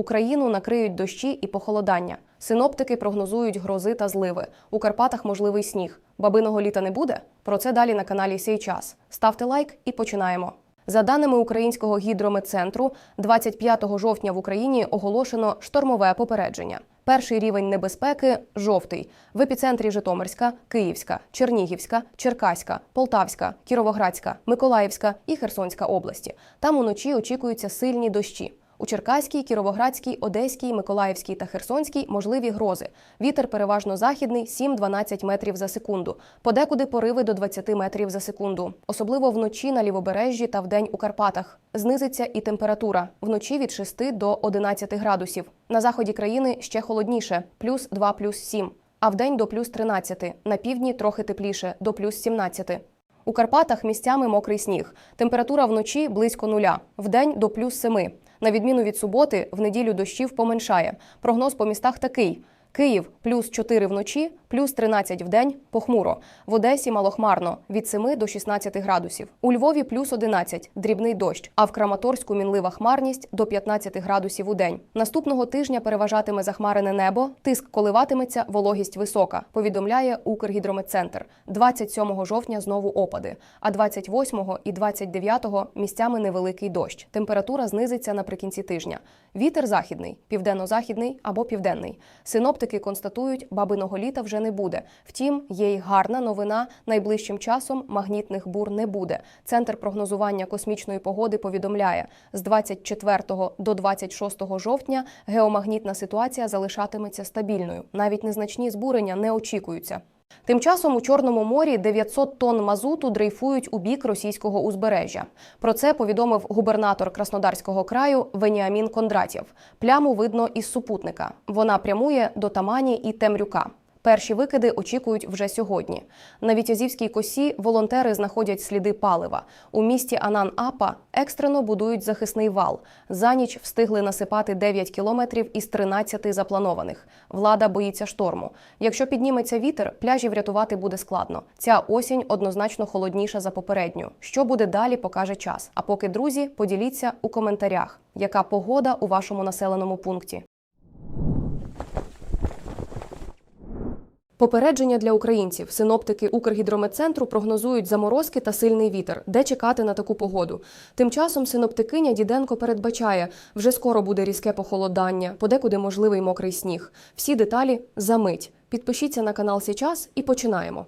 Україну накриють дощі і похолодання. Синоптики прогнозують грози та зливи. У Карпатах можливий сніг. Бабиного літа не буде? Про це далі на каналі Сей час. Ставте лайк і починаємо. За даними Українського гідрометцентру, 25 жовтня в Україні оголошено штормове попередження. Перший рівень небезпеки жовтий. В епіцентрі Житомирська, Київська, Чернігівська, Черкаська, Полтавська, Кіровоградська, Миколаївська і Херсонська області. Там уночі очікуються сильні дощі. У Черкаській, Кіровоградській, Одеській, Миколаївській та Херсонській можливі грози. Вітер переважно західний 7-12 метрів за секунду. Подекуди пориви до 20 метрів за секунду. Особливо вночі на лівобережжі та вдень у Карпатах. Знизиться і температура. Вночі від 6 до 11 градусів. На заході країни ще холодніше плюс 2, плюс 7. А вдень до плюс 13. На півдні трохи тепліше до плюс 17. У Карпатах місцями мокрий сніг. Температура вночі близько нуля, вдень до плюс 7. На відміну від суботи, в неділю дощів поменшає. Прогноз по містах такий: Київ плюс 4 вночі, плюс 13 вдень, похмуро. В Одесі малохмарно від 7 до 16 градусів. У Львові плюс 11, дрібний дощ. А в Краматорську мінлива хмарність до 15 градусів у день. Наступного тижня переважатиме захмарене небо, тиск коливатиметься, вологість висока. Повідомляє Укргідрометцентр. 27 жовтня знову опади. А 28 і 29 місцями невеликий дощ. Температура знизиться наприкінці тижня. Вітер західний, південно-західний або південний. Синоптики констатують, бабиного літа вже не буде. Втім, є й гарна новина. Найближчим часом магнітних бур не буде. Центр прогнозування космічної погоди повідомляє, з 24 до 26 жовтня геомагнітна ситуація залишатиметься стабільною. Навіть незначні збурення не очікуються. Тим часом у Чорному морі 900 тонн мазуту дрейфують у бік російського узбережжя. Про це повідомив губернатор Краснодарського краю Веніамін Кондратєв. Пляму видно із супутника. Вона прямує до Тамані і Темрюка. Перші викиди очікують вже сьогодні. На Вітязівській косі волонтери знаходять сліди палива. У місті Анан-Апа екстрено будують захисний вал. За ніч встигли насипати 9 кілометрів із 13 запланованих. Влада боїться шторму. Якщо підніметься вітер, пляжі врятувати буде складно. Ця осінь однозначно холодніша за попередню. Що буде далі, покаже час. А поки друзі, поділіться у коментарях, яка погода у вашому населеному пункті. Попередження для українців. Синоптики Укргідрометцентру прогнозують заморозки та сильний вітер. Де чекати на таку погоду? Тим часом синоптикиня Діденко передбачає, вже скоро буде різке похолодання, подекуди можливий мокрий сніг. Всі деталі за мить. Підпишіться на канал Січас і починаємо.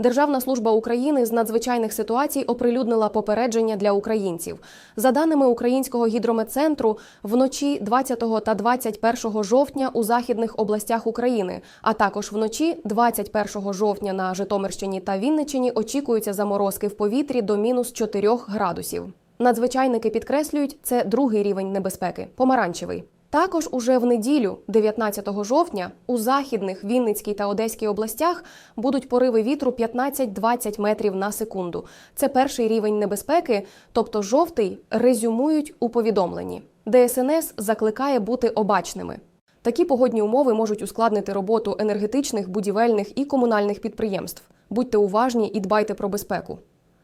Державна служба України з надзвичайних ситуацій оприлюднила попередження для українців. За даними Українського гідрометцентру, вночі 20 та 21 жовтня у західних областях України, а також вночі 21 жовтня на Житомирщині та Вінниччині очікуються заморозки в повітрі до мінус 4 градусів. Надзвичайники підкреслюють, це другий рівень небезпеки помаранчевий. Також уже в неділю, 19 жовтня, у західних Вінницькій та Одеській областях будуть пориви вітру 15-20 метрів на секунду. Це перший рівень небезпеки, тобто жовтий резюмують у повідомленні. ДСНС закликає бути обачними. Такі погодні умови можуть ускладнити роботу енергетичних, будівельних і комунальних підприємств. Будьте уважні і дбайте про безпеку.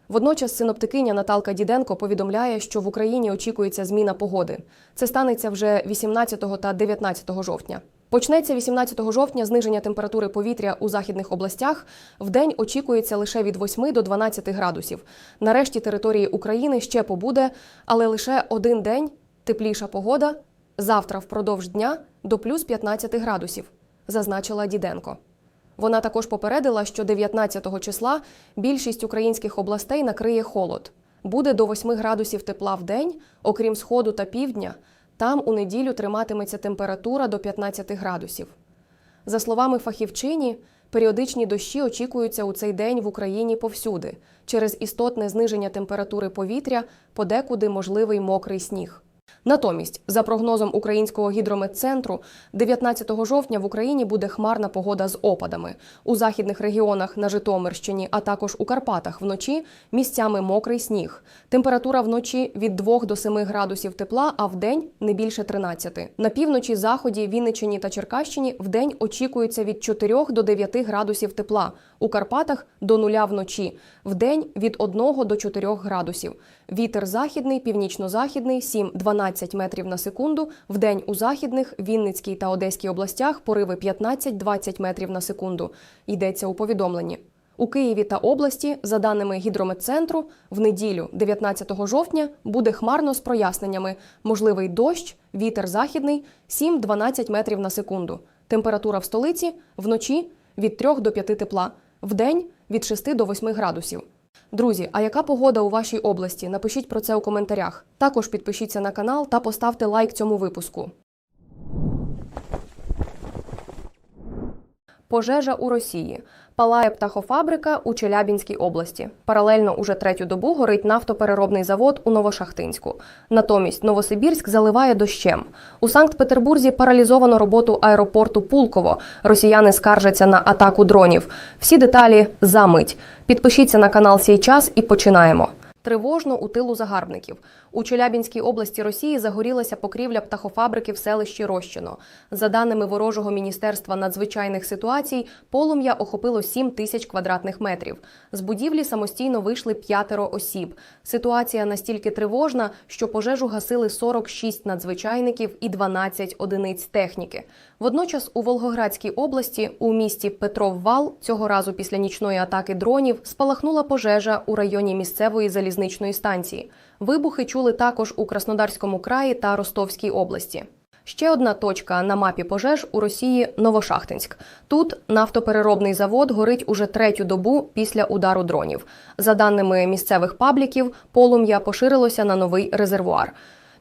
Водночас синоптикиня Наталка Діденко повідомляє, що в Україні очікується зміна погоди. Це станеться вже 18 та 19 жовтня. Почнеться 18 жовтня зниження температури повітря у західних областях. Вдень очікується лише від 8 до 12 градусів. Нарешті території України ще побуде, але лише один день тепліша погода. Завтра впродовж дня до плюс 15 градусів, зазначила Діденко. Вона також попередила, що 19 числа більшість українських областей накриє холод. Буде до 8 градусів тепла в день, окрім сходу та півдня. Там у неділю триматиметься температура до 15 градусів. За словами фахівчині, періодичні дощі очікуються у цей день в Україні повсюди. Через істотне зниження температури повітря подекуди можливий мокрий сніг. Натомість, за прогнозом Українського гідрометцентру, 19 жовтня в Україні буде хмарна погода з опадами. У західних регіонах на Житомирщині, а також у Карпатах вночі місцями мокрий сніг. Температура вночі від 2 до 7 градусів тепла, а вдень не більше 13. На півночі, заході, Вінниччині та Черкащині вдень очікується від 4 до 9 градусів тепла. У Карпатах до нуля вночі, вдень від 1 до 4 градусів. Вітер західний, північно-західний 7-12 12 метрів на секунду. В день у західних, Вінницькій та Одеській областях пориви 15-20 метрів на секунду. Йдеться у повідомленні. У Києві та області, за даними гідрометцентру, в неділю, 19 жовтня, буде хмарно з проясненнями. Можливий дощ, вітер західний 7-12 метрів на секунду. Температура в столиці вночі від 3 до 5 тепла, вдень від 6 до 8 градусів. Друзі, а яка погода у вашій області? Напишіть про це у коментарях. Також підпишіться на канал та поставте лайк цьому випуску. Пожежа у Росії. Палає птахофабрика у Челябінській області. Паралельно уже третю добу горить нафтопереробний завод у Новошахтинську. Натомість Новосибірськ заливає дощем. У Санкт-Петербурзі паралізовано роботу аеропорту Пулково. Росіяни скаржаться на атаку дронів. Всі деталі за мить. Підпишіться на канал «Сій час» і починаємо. Тривожно у тилу загарбників. У Челябінській області Росії загорілася покрівля птахофабрики в селищі Рощино. За даними ворожого міністерства надзвичайних ситуацій, полум'я охопило 7 тисяч квадратних метрів. З будівлі самостійно вийшли п'ятеро осіб. Ситуація настільки тривожна, що пожежу гасили 46 надзвичайників і 12 одиниць техніки. Водночас у Волгоградській області, у місті Петров-Вал, цього разу після нічної атаки дронів, спалахнула пожежа у районі місцевої залізничної станції. Вибухи чули також у Краснодарському краї та Ростовській області. Ще одна точка на мапі пожеж у Росії Новошахтинськ. Тут нафтопереробний завод горить уже третю добу після удару дронів. За даними місцевих пабліків, полум'я поширилося на новий резервуар.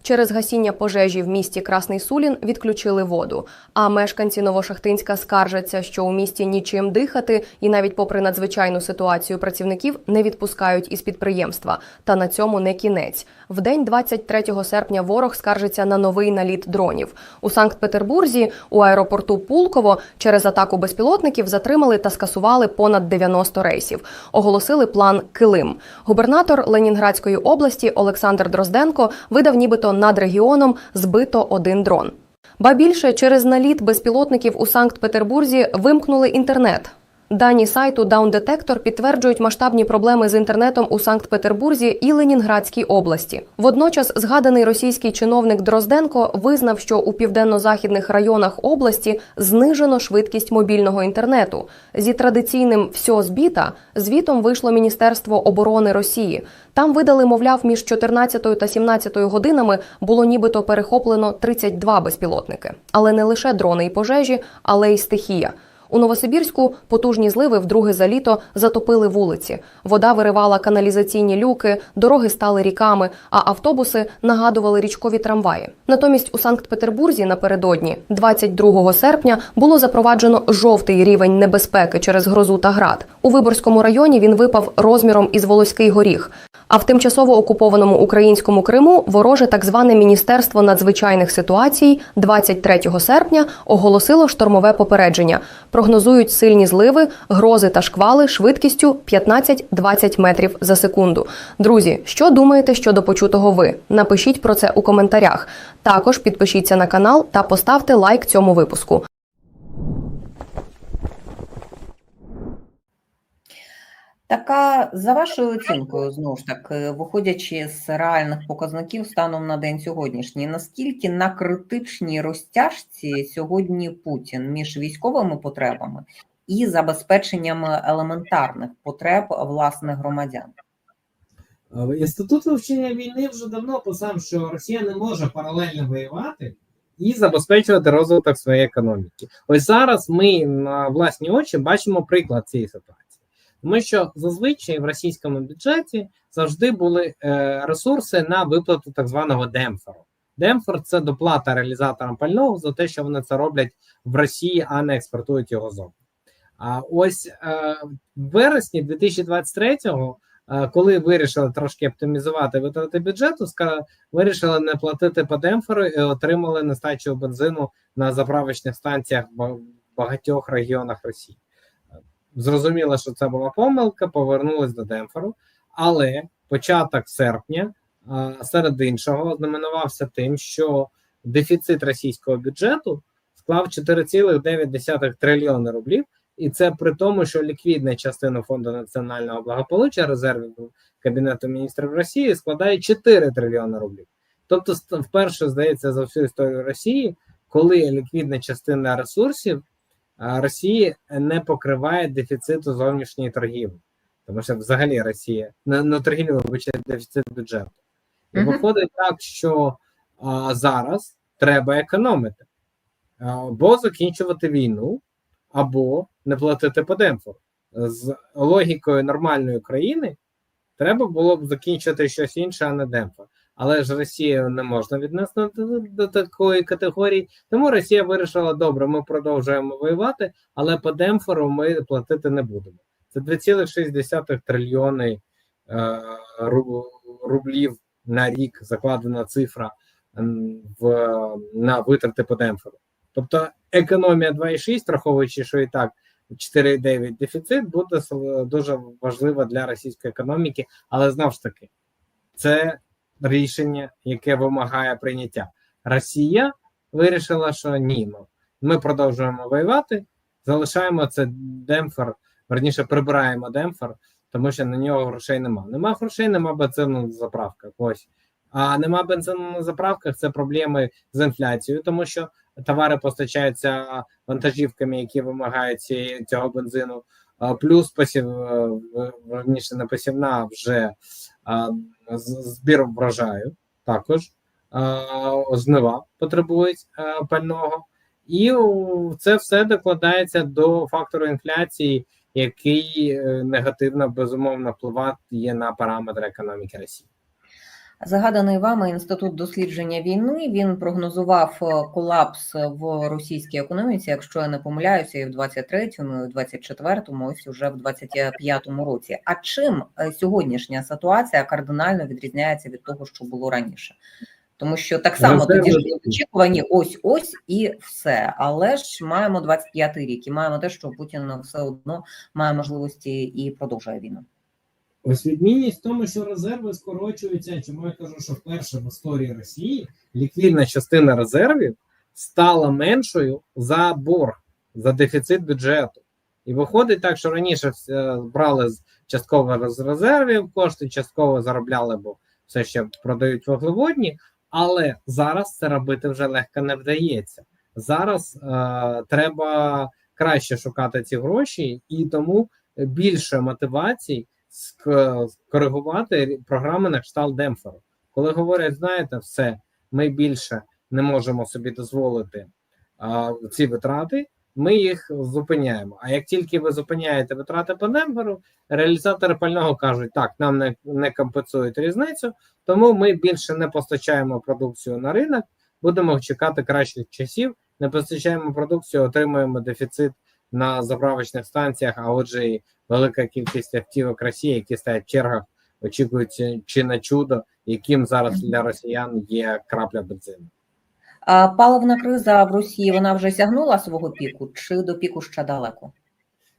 Через гасіння пожежі в місті Красний Сулін відключили воду. А мешканці Новошахтинська скаржаться, що у місті нічим дихати, і навіть попри надзвичайну ситуацію працівників не відпускають із підприємства. Та на цьому не кінець. В день 23 серпня ворог скаржиться на новий наліт дронів. У Санкт-Петербурзі у аеропорту Пулково через атаку безпілотників затримали та скасували понад 90 рейсів. Оголосили план Килим. Губернатор Ленінградської області Олександр Дрозденко видав, нібито над регіоном збито один дрон. Ба більше через наліт безпілотників у Санкт-Петербурзі вимкнули інтернет. Дані сайту Down Detector підтверджують масштабні проблеми з інтернетом у Санкт-Петербурзі і Ленінградській області. Водночас згаданий російський чиновник Дрозденко визнав, що у південно-західних районах області знижено швидкість мобільного інтернету. Зі традиційним «всьо збіта» звітом вийшло Міністерство оборони Росії. Там видали, мовляв, між 14 та 17 годинами було нібито перехоплено 32 безпілотники. Але не лише дрони і пожежі, але й стихія. У Новосибірську потужні зливи вдруге за літо затопили вулиці. Вода виривала каналізаційні люки, дороги стали ріками, а автобуси нагадували річкові трамваї. Натомість у Санкт-Петербурзі напередодні, 22 серпня, було запроваджено жовтий рівень небезпеки через грозу та град. У Виборському районі він випав розміром із Волоський горіх. А в тимчасово окупованому українському Криму вороже так зване Міністерство надзвичайних ситуацій 23 серпня оголосило штормове попередження. Прогнозують сильні зливи, грози та шквали швидкістю 15-20 метрів за секунду. Друзі, що думаєте щодо почутого ви? Напишіть про це у коментарях. Також підпишіться на канал та поставте лайк цьому випуску. Така, за вашою оцінкою, знову ж таки, виходячи з реальних показників станом на день сьогоднішній, наскільки на критичній розтяжці сьогодні Путін між військовими потребами і забезпеченням елементарних потреб власних громадян? Е, Інститут вивчення війни вже давно писав, що Росія не може паралельно воювати і забезпечувати розвиток своєї економіки. Ось зараз ми на власні очі бачимо приклад цієї ситуації. Тому що зазвичай в російському бюджеті завжди були е, ресурси на виплату так званого демпферу. Демпфер це доплата реалізаторам пального за те, що вони це роблять в Росії, а не експортують його зовні. А ось е, в вересні 2023-го, е, коли вирішили трошки оптимізувати витрати бюджету, вирішили не платити по демпферу і отримали нестачу бензину на заправочних станціях в багатьох регіонах Росії. Зрозуміло, що це була помилка, повернулись до демпферу, але початок серпня, е, серед іншого, знаменувався тим, що дефіцит російського бюджету склав 4,9 трильйони рублів, і це при тому, що ліквідна частина фонду національного благополуччя резервів Кабінету міністрів Росії складає 4 трильйони рублів. Тобто, вперше здається за всю історію Росії, коли ліквідна частина ресурсів Росії не покриває дефіциту зовнішньої торгівлі, тому що взагалі Росія не, не торгівлі вибачає дефіцит бюджету. І Мгм. виходить так, що а, зараз треба економити або закінчувати війну, або не платити по демпфору. З логікою нормальної країни треба було б закінчити щось інше, а не демпфор. Але ж Росію не можна віднести до, до такої категорії. Тому Росія вирішила: добре, ми продовжуємо воювати, але по демпфору ми платити не будемо. Це 2,6 трильйони е, рублів на рік закладена цифра в, на витрати по демпфору. Тобто економія 2,6, враховуючи, що і так 4,9 дефіцит, буде дуже важлива для російської економіки, але знову ж таки, це рішення, яке вимагає прийняття. Росія вирішила, що ні, ну, ми продовжуємо воювати, залишаємо це демпфер, верніше прибираємо демпфер, тому що на нього грошей нема. Нема грошей, нема бензину на заправках. Ось. А нема бензину на заправках це проблеми з інфляцією, тому що товари постачаються вантажівками, які вимагають цього бензину. Плюс посів е, верніше не посівна, а вже збір врожаю також знива потребують пального. І це все докладається до фактору інфляції, який е, негативно безумовно впливає на параметри економіки Росії. Загаданий вами інститут дослідження війни. Він прогнозував е, колапс в російській економіці, якщо я не помиляюся, і в 23-му, і в 24-му, ось уже в 25-му році. А чим е, сьогоднішня ситуація кардинально відрізняється від того, що було раніше? Тому що так само тоді ж очікувані ось ось і все. Але ж маємо 25-й рік і маємо те, що Путін все одно має можливості і продовжує війну. Ось відмінність в тому, що резерви скорочуються. Чому я кажу, що вперше в історії Росії ліквідна частина резервів стала меншою за борг, за дефіцит бюджету. І виходить так, що раніше брали частково з резервів кошти, частково заробляли, бо все ще продають вуглеводні, але зараз це робити вже легко не вдається. Зараз е, треба краще шукати ці гроші, і тому більше мотивацій скоригувати програми на кшталт демпферу. Коли говорять, знаєте, все, ми більше не можемо собі дозволити а, ці витрати, ми їх зупиняємо. А як тільки ви зупиняєте витрати по демпферу, реалізатори пального кажуть, так, нам не, не компенсують різницю, тому ми більше не постачаємо продукцію на ринок, будемо чекати кращих часів, не постачаємо продукцію, отримуємо дефіцит на заправочних станціях, а отже, і велика кількість автівок Росії, які стоять в чергах, очікують чи на чудо, яким зараз для росіян є крапля бензину. А паливна криза в Росії вона вже сягнула свого піку, чи до піку ще далеко?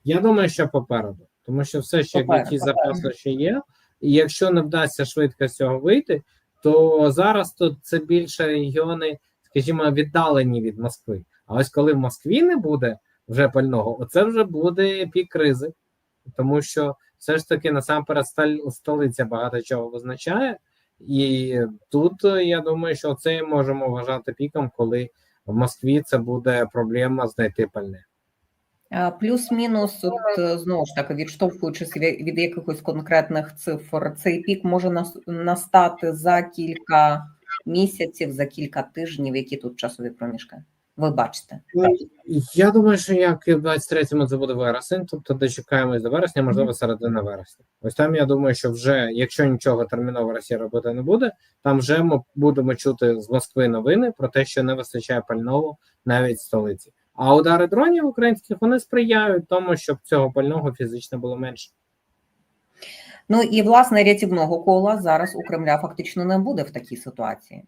Я думаю, що попереду, тому що все ще ті запаси ще є. І якщо не вдасться швидко з цього вийти, то зараз тут це більше регіони, скажімо, віддалені від Москви. А ось коли в Москві не буде вже пального, оце вже буде пік кризи, тому що все ж таки насамперед столиця багато чого визначає. І тут е, я думаю, що це можемо вважати піком, коли в Москві це буде проблема знайти пальне. Плюс-мінус, от е, знову ж таки, відштовхуючись від від якихось конкретних цифр, цей пік може настати за кілька місяців, за кілька тижнів. Які тут часові проміжки? Ви бачите? Ну, Я думаю, що як і в 23-му це буде вересень, тобто дочекаємось до вересня, можливо, середина вересня. Ось там я думаю, що вже, якщо нічого терміново Росія робити не буде, там вже ми будемо чути з Москви новини про те, що не вистачає пального навіть в столиці. А удари дронів українських вони сприяють тому, щоб цього пального фізично було менше. Ну і власне рятівного кола зараз у Кремля фактично не буде в такій ситуації.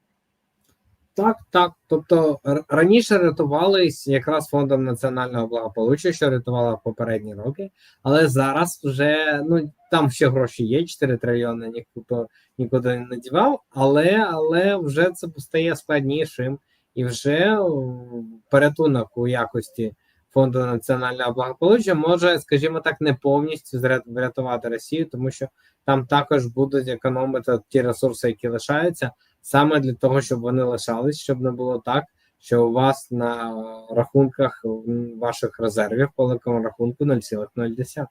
Так, так. Тобто раніше рятувались якраз фондом національного благополуччя, що рятувала попередні роки, але зараз вже ну там ще гроші є, 4 трильйони ніхто нікуди не дівав, але але вже це стає складнішим, і вже порятунок у якості фонду національного благополуччя може, скажімо так, не повністю врятувати Росію, тому що там також будуть економити ті ресурси, які лишаються саме для того, щоб вони лишались, щоб не було так, що у вас на рахунках ваших резервів по великому рахунку 0,0.